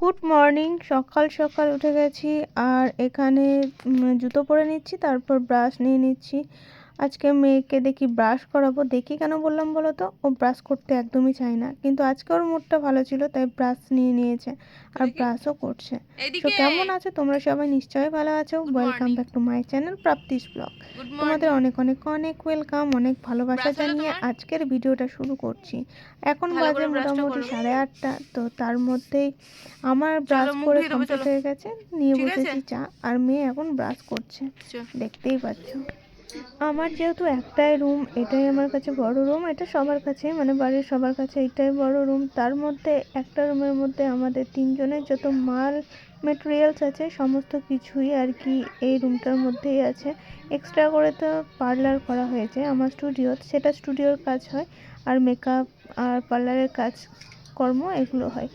Good morning, সকাল সকাল উঠে গেছি আর এখানে জুতো পরে নিচ্ছি, তারপর ব্রাশ নিয়ে নিচ্ছি। আজকে মেয়েকে দেখি ব্রাশ করাবো দেখি কেন বললাম বলো তো ও ব্রাশ করতে একদমই চায় না। কিন্তু আজকে ওর মুডটা ভালো ছিল তাই ব্রাশ নিয়ে নিয়েছে আর ব্রাশও করছে। তো কেমন আছো? তোমরা সবাই নিশ্চয়ই ভালো আছো। Welcome back to my channel Prapti's blog তোমাদের অনেক অনেক অনেক ওয়েলকাম অনেক ভালোবাসা জানিয়ে আজকের ভিডিওটা শুরু করছি। এখন বাজে মোটামুটি সাড়ে আটটা তো তার মধ্যেই আমার ব্রাশ করে কমপ্লিট হয়ে গেছে। নিয়ে বসেছি চা আর মেয়ে এখন ব্রাশ করছে। দেখতেই পাচ্ছ। আমার যেহেতু একটাই রুম এটাই আমার কাছে বড় রুম এটা সবার কাছে মানে বাড়ির সবার কাছে এটাই বড় রুম তার মধ্যে একটা রুমের মধ্যে আমাদের তিনজনের যত মাল মেটেরিয়ালস আছে, সমস্ত কিছুই আর কি এই রুমটার মধ্যেই আছে। এক্সট্রা করে তো পার্লার করা হয়েছে, আমার স্টুডিও সেটা স্টুডিওর কাজ হয়, আর মেকআপ আর পার্লারের কাজ কর্ম এগুলো হয়।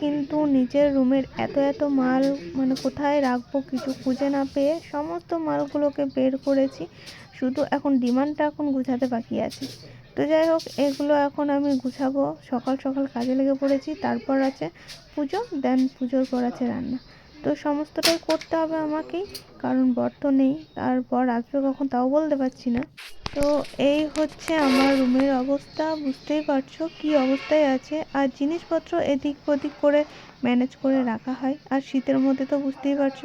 কিন্তু নিজের রুমের এত এত মাল মানে কোথায় রাখব কিছু খুঁজে না পেয়ে সমস্ত মালগুলোকে বের করেছি। শুধু এখন ডিমান্ডটা এখন গুছাতে বাকি আছে। তো যাই হোক, এগুলো এখন আমি গুছাবো। সকাল সকাল কাজে লেগে পড়েছি, তারপর আছে পুজো দেন পুজোর পর আছে রান্না। তো সমস্তটাই করতে হবে আমাকেই কারণ বর তো নেই। তারপর আসবে কখন তাও বলতে পারছি না। তো এই হচ্ছে আমার রুমের অবস্থা, বুঝতেই পারছ কি অবস্থায় আছে। আর জিনিসপত্র এদিক ওদিক করে ম্যানেজ করে রাখা হয়। আর শীতের মধ্যে তো বুঝতেই পারছ,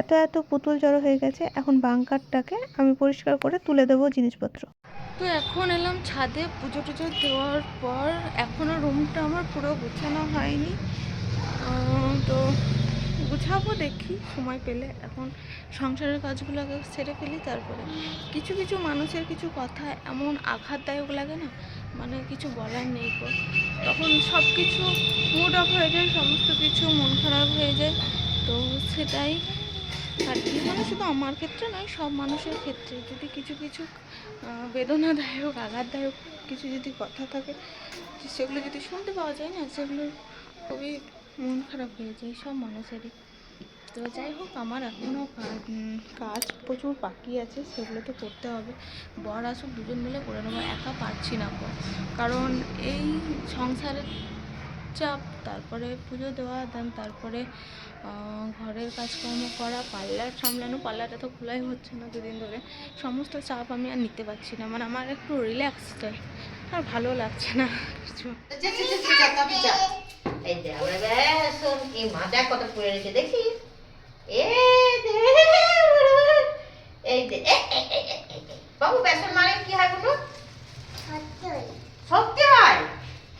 এত এত পুতুল জড়ো হয়ে গেছে। এখন বাংকারটাকে আমি পরিষ্কার করে তুলে দেবো জিনিসপত্র। তো এখন এলাম ছাদে, পুজো টুজো দেওয়ার পর এখনও রুমটা আমার পুরো গুছানো হয়নি। তো গুছাবো, দেখি, সময় পেলে। এখন সংসারের কাজগুলো আগে সেরে ফেলি, তারপরে। কিছু কিছু মানুষের কিছু কথা এমন আঘাতদায়ক লাগে না মানে কিছু বলার নেই তো তখন সব কিছু মুড অফ হয়ে যায়, সমস্ত কিছু মন খারাপ হয়ে যায়। তো সেটাই আর কি মানে শুধু আমার ক্ষেত্রে নয়, সব মানুষের ক্ষেত্রে। যদি কিছু কিছু বেদনাদায়ক, আঘাতদায়ক কিছু যদি কথা থাকে, সেগুলো যদি শুনতে পাওয়া যায় না, সেগুলো খুবই মন খারাপ হয়ে যায় সব মানুষেরই। তো যাই হোক, আমার এখনও কাজ প্রচুর বাকি আছে, সেগুলো তো করতে হবে। বর আসুক, দুজন মিলে করে নেব, একা পারছি না। কারণ এই সংসারের চাপ, তারপরে পুজো দেওয়া দেন তারপরে ঘরের কাজকর্ম করা পার্লার সামলানো পার্লারটা তো খোলাই হচ্ছে না দুদিন ধরে। সমস্ত চাপ আমি আর নিতে পারছি না মানে আমার একটু রিল্যাক্স চাই আর ভালো লাগছে না কিছু। এই কত রয়েছে দেখি। এই যে। বাবু বেসন মানে কি হয় সত্যি হয়।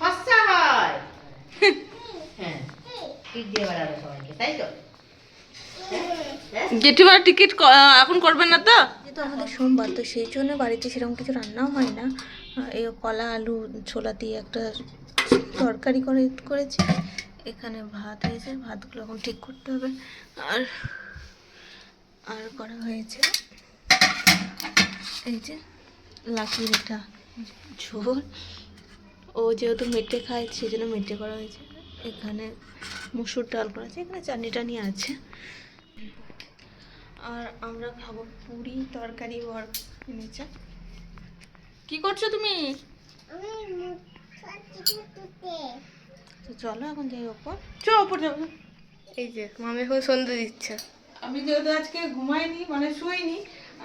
ফসা হয়। হ্যাঁ। টিক দিয়ে বেড়াবে সবাইকে তাই তো? হ্যাঁ? জেঠিমার টিকিট এখন করবেন না তো? যেহেতু আমাদের সোমবার তো সেই জন্য বাড়িতে সেরকম কিছু রান্নাও হয় না। এই কলা আলু ছোলা দিয়ে একটা তরকারি করে করেছি। এখানে ভাত হয়েছে, ভাতগুলো এখন ঠিক করতে হবে। আর আর করা হয়েছে এই যে লাকির এটা ঝোল। ও যেহেতু মেটে খায় সেই জন্য মেটে করা হয়েছে। এখানে মুসুর ডাল করা আছে, এখানে চাটনি টানি আছে। আর আমরা খাব পুরি তরকারি বর এনেছে। কি করছ তুমি? তো চলো এখন যাই ওপর। চো ওপর যাব এই যে মামি এখন সন্ধে দিচ্ছে। আমি যেহেতু আজকে ঘুমাইনি মানে শুইনি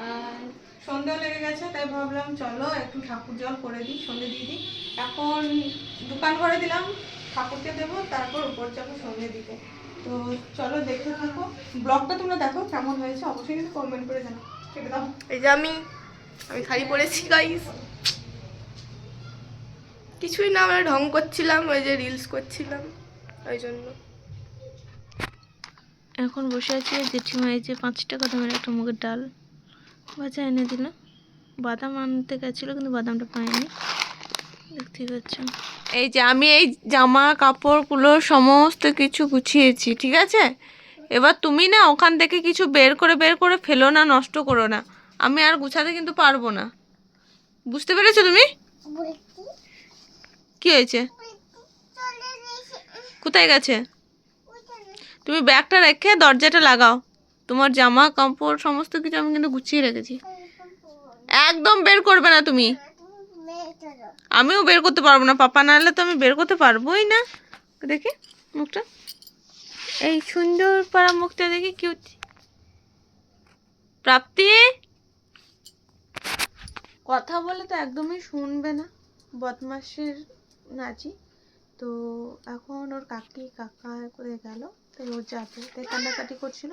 আর সন্ধ্যা লেগে গেছে তাই ভাবলাম চলো একটু ঠাকুর জল করে দিই সন্ধে দিয়ে দিই। এখন দোকান করে দিলাম ঠাকুরকে দেবো তারপর উপর যাব সন্ধে দিতে। তো চলো দেখতে থাকো। ব্লগটা তোমরা দেখো কেমন হয়েছে অবশ্যই কিন্তু কমেন্ট করে জানাও। কেটে দাও। এই যে আমি আমি শাড়ি পরেছি গাইস কিছুই না আমরা ঢং করছিলাম ওই যে রিলস করছিলাম ওই জন্য। এখন বসে আছি জেঠিমা এই যে পাঁচ টাকা দামের একটা মুগের ডাল। ভাজা এনে দিল। বাদাম আনতে গেছিল কিন্তু বাদামটা পাইনি। দেখতেই পাচ্ছ এই যে আমি এই জামা কাপড়গুলো সমস্ত কিছু গুছিয়েছি ঠিক আছে? এবার তুমি না ওখান থেকে কিছু বের করে বের করে ফেলো না নষ্ট করো না। আমি আর গুছাতে কিন্তু পারব না। বুঝতে পেরেছ তুমি? কি হয়েছে? কোথায় গেছে? তুমি ব্যাগটা রেখে দরজাটা লাগাও। তোমার জামা, কাপড়, সমস্ত কিছু আমি কিন্তু গুছিয়ে রেখেছি। একদম বের করবে না তুমি। আমিও বের করতে পারব না। পাপা না হলে তো আমি বের করতে পারবোই না। দেখি মুখটা। এই সুন্দর পাড়া মুখটা দেখি কিউট প্রাপ্তি? কথা বলে তো একদমই শুনবে না। বদমাসের নাচি। তো এখন ওর কাকি, কাকা করে গেল। তাই ও যাবে। তাই কান্নাকাটি করছিল।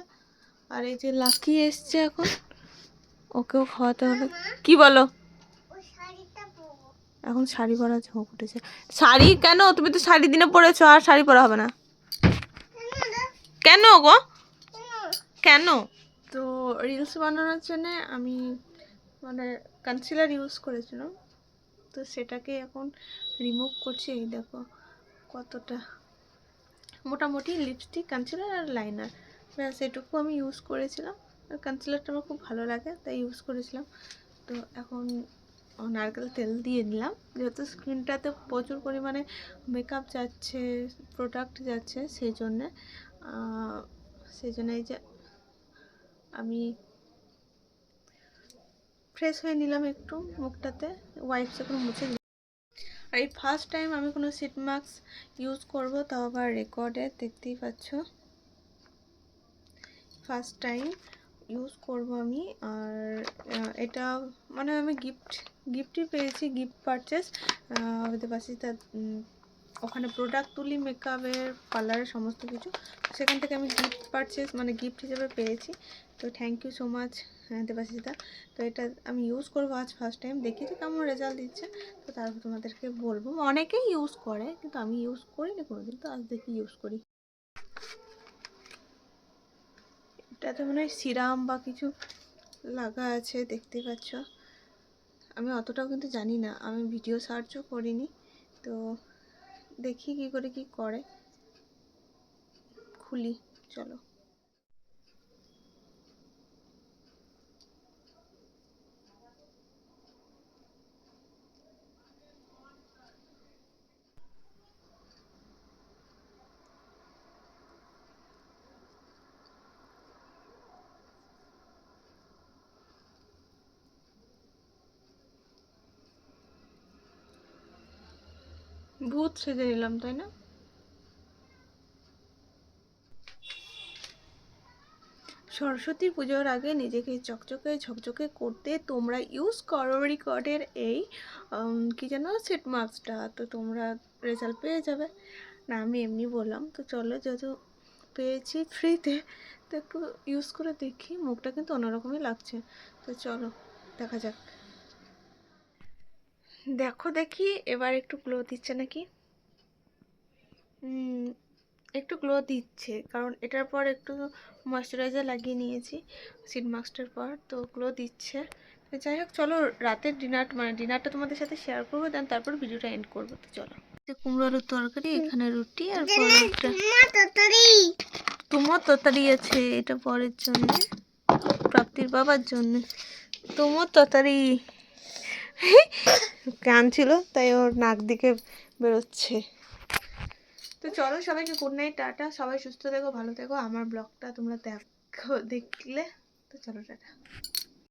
আর এই যে লাকি এসছে এখন, ওকেও খাওয়াতে হবে। কি বলো? এখন শাড়ি পরা ঝোঁক উঠেছে। শাড়ি কেন? তুমি তো শাড়ি দিনে পরেছো, আর শাড়ি পরা হবে না। কেন গো? কেন? তো রিলস বানানোর জন্য আমি মানে কনসিলার ইউজ করেছিলাম। তো সেটাকে এখন রিমুভ করছি, এই দেখো কতটা। মোটামুটি লিপস্টিক কনসিলার আর লাইনার ব্যাস, এটুকু আমি ইউজ করেছিলাম। আর কনসিলারটা আমার খুব ভালো লাগে, তাই ইউজ করেছিলাম। তো এখন নারকেল তেল দিয়ে নিলাম। যেহেতু স্কিনটাতে প্রচুর পরিমাণে মেকআপ যাচ্ছে প্রোডাক্ট যাচ্ছে, সেই জন্যে সেই জন্য এই যে আমি ফ্রেশ হয়ে নিলাম একটু মুখটাতে ওয়াইপসে করে মুছে আর এই ফার্স্ট টাইম আমি কোনো সিট মাস্ক ইউজ করব, তাও আবার রেকর্ডে দেখতেই পাচ্ছ। ফার্স্ট টাইম ইউজ করব আমি, আর এটা মানে আমি গিফট গিফটই পেয়েছি গিফট পারচেস হতে পারছি তার ওখানে প্রোডাক্ট তুলি মেকআপের পার্লারের সমস্ত কিছু, সেখান থেকে আমি গিফট পারচেস মানে গিফট হিসেবে পেয়েছি। তো thank you so much Debashita তো এটা আমি ইউজ করব আজ ফার্স্ট টাইম দেখি তো কেমন রেজাল্ট দিচ্ছে। তো তারপর তোমাদেরকে বলব। অনেকেই ইউজ করে, কিন্তু আমি ইউজ করি করিনি কোনোদিন। তো আজ দেখি ইউজ করি। এটাতে মনে হয় সিরাম বা কিছু লাগা আছে, দেখতেই পাচ্ছ। আমি অতটাও কিন্তু জানি না। আমি ভিডিও সার্চও করিনি। তো দেখি কি করে কি করে। খুলি, চলো। ভূত সেজে নিলাম, তাই না? সরস্বতী পুজোর আগে নিজেকে চকচকে ঝকঝকে করতে তোমরা ইউজ করো রেকর্ডের এই কি যেন সেট মার্কসটা তো তোমরা রেজাল্ট পেয়ে যাবে। না, আমি এমনি বললাম। তো চলো যেহেতু পেয়েছি ফ্রিতে তো একটু ইউজ করে দেখি। মুখটা কিন্তু অন্যরকমই লাগছে। তো চলো, দেখা যাক। দেখো দেখি এবার একটু গ্লো দিচ্ছে নাকি? একটু গ্লো দিচ্ছে কারণ এটার পর একটু ময়শ্চারাইজার লাগিয়ে নিয়েছি সিড মাস্কটার পর তো গ্লো দিচ্ছে। তো যাই হোক চলো রাতের ডিনার মানে ডিনারটা তোমাদের সাথে শেয়ার করব দেন তারপর ভিডিওটা এন্ড করব তো চলো। কুমড়ো আলুর তরকারি এখানে রুটি আর তোমার তরকারি। আছে এটা পরের জন্য প্রাপ্তির বাবার জন্য। তোমার তরকারি। কানছিল তাই ওর নাক দিকে বেরোচ্ছে। তো চলো সবাইকে গুড নাইট টাটা। সবাই সুস্থ থেকো, ভালো থেকো। আমার ব্লগটা তোমরা দেখো, দেখলে, তো চলো, টাটা।